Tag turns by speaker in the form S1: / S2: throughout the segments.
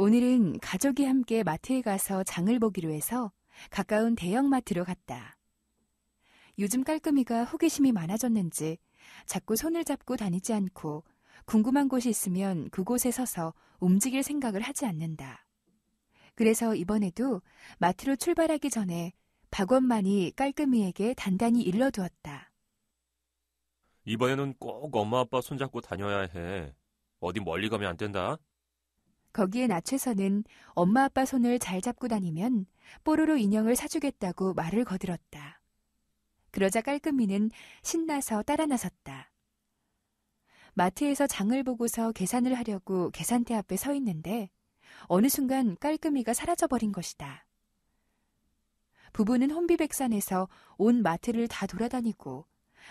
S1: 오늘은 가족이 함께 마트에 가서 장을 보기로 해서 가까운 대형마트로 갔다. 요즘 깔끔이가 호기심이 많아졌는지 자꾸 손을 잡고 다니지 않고 궁금한 곳이 있으면 그곳에 서서 움직일 생각을 하지 않는다. 그래서 이번에도 마트로 출발하기 전에 박원만이 깔끔이에게 단단히 일러두었다.
S2: 이번에는 꼭 엄마 아빠 손잡고 다녀야 해. 어디 멀리 가면 안 된다.
S1: 거기에 나최선은 엄마 아빠 손을 잘 잡고 다니면 뽀로로 인형을 사주겠다고 말을 거들었다. 그러자 깔끔이는 신나서 따라 나섰다. 마트에서 장을 보고서 계산을 하려고 계산대 앞에 서 있는데 어느 순간 깔끔이가 사라져버린 것이다. 부부는 혼비백산에서 온 마트를 다 돌아다니고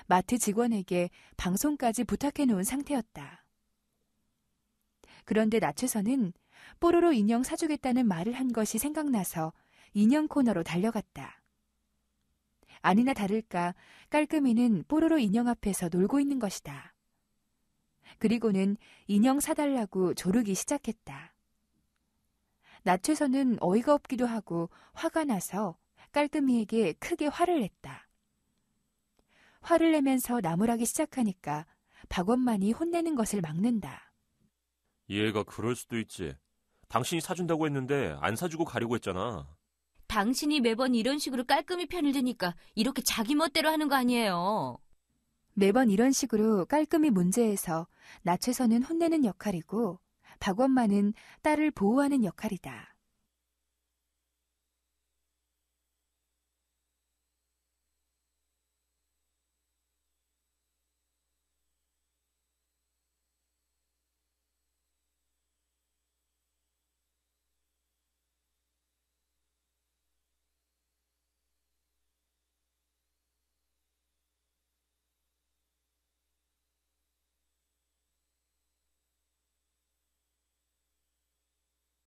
S1: 마트 직원에게 방송까지 부탁해 놓은 상태였다. 그런데 나최선은 뽀로로 인형 사주겠다는 말을 한 것이 생각나서 인형 코너로 달려갔다. 아니나 다를까 깔끔이는 뽀로로 인형 앞에서 놀고 있는 것이다. 그리고는 인형 사달라고 조르기 시작했다. 나최선은 어이가 없기도 하고 화가 나서 깔끔이에게 크게 화를 냈다. 화를 내면서 나무라기 시작하니까 박원만이 혼내는 것을 막는다.
S2: 얘가 그럴 수도 있지. 당신이 사준다고 했는데 안 사주고 가려고 했잖아.
S3: 당신이 매번 이런 식으로 깔끔히 편을 드니까 이렇게 자기 멋대로 하는 거 아니에요.
S1: 매번 이런 식으로 깔끔히 문제에서 나최선은 혼내는 역할이고 박원만은 딸을 보호하는 역할이다.